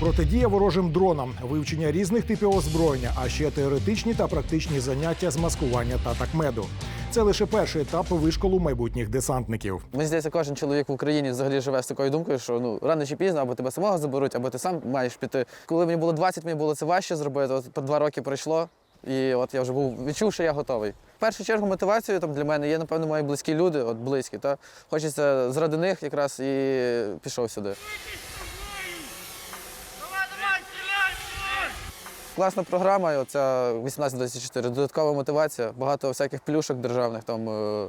Протидія ворожим дронам, вивчення різних типів озброєння, а ще теоретичні та практичні заняття з маскування та такмеду. Це лише перший етап вишколу майбутніх десантників. Мені здається, кожен чоловік в Україні взагалі живе з такою думкою, що ну рано чи пізно або тебе самого заберуть, або ти сам маєш піти. Коли мені було 20, мені було це важче зробити. От по два роки пройшло, і от я вже був відчув, що я готовий. В першу чергу мотивацією там для мене є, напевно, мої близькі люди, от близькі. Та хочеться заради них якраз і пішов сюди. Класна програма, оця 1824, додаткова мотивація, багато всяких плюшок державних. Там, е,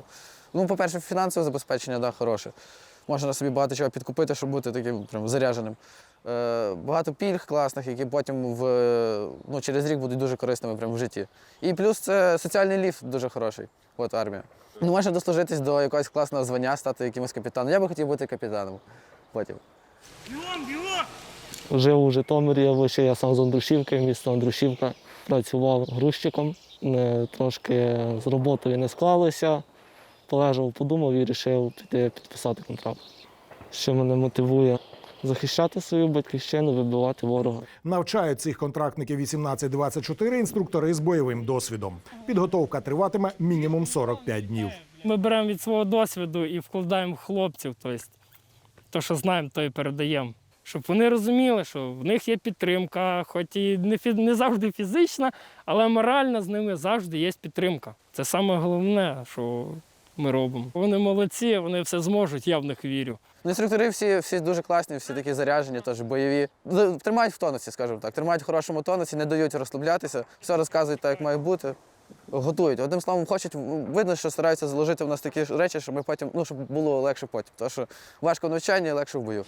ну, по-перше, фінансове забезпечення да, хороше. Можна собі багато чого підкупити, щоб бути таким прям зарядженим. Е, багато пільг класних, які потім в, е, ну, через рік будуть дуже корисними прям в житті. І плюс це соціальний ліфт дуже хороший. От армія. Ну, можна дослужитись до якогось класного звання, стати якимось капітаном. Я би хотів бути капітаном потім. Жив у Житомирі, лише я сам з Андрушівки, місто Андрушівка. Працював грузчиком, трошки з роботою не склалося. Полежав, подумав і вирішив піти підписати контракт. Що мене мотивує захищати свою батьківщину, вибивати ворога. Навчають цих контрактників 18-24 інструктори з бойовим досвідом. Підготовка триватиме мінімум 45 днів. Ми беремо від свого досвіду і вкладаємо в хлопців. Тобто, то, що знаємо, то і передаємо. Щоб вони розуміли, що в них є підтримка, хоч і не, фі- не завжди фізична, але моральна з ними завжди є підтримка. Це саме головне, що ми робимо. Вони молодці, вони все зможуть, я в них вірю. Ну, інструктори всі, всі дуже класні, всі такі заряджені, теж бойові. Ну, Тримають в тонусі, скажімо так. Тримають в хорошому тонусі, не дають розслаблятися, все розказують так, як має бути. Готують. Одним словом, хочуть, видно, що стараються заложити в нас такі речі, щоб ми потім, ну, щоб було легше потім. Тому що важко в навчанні, легше в бою.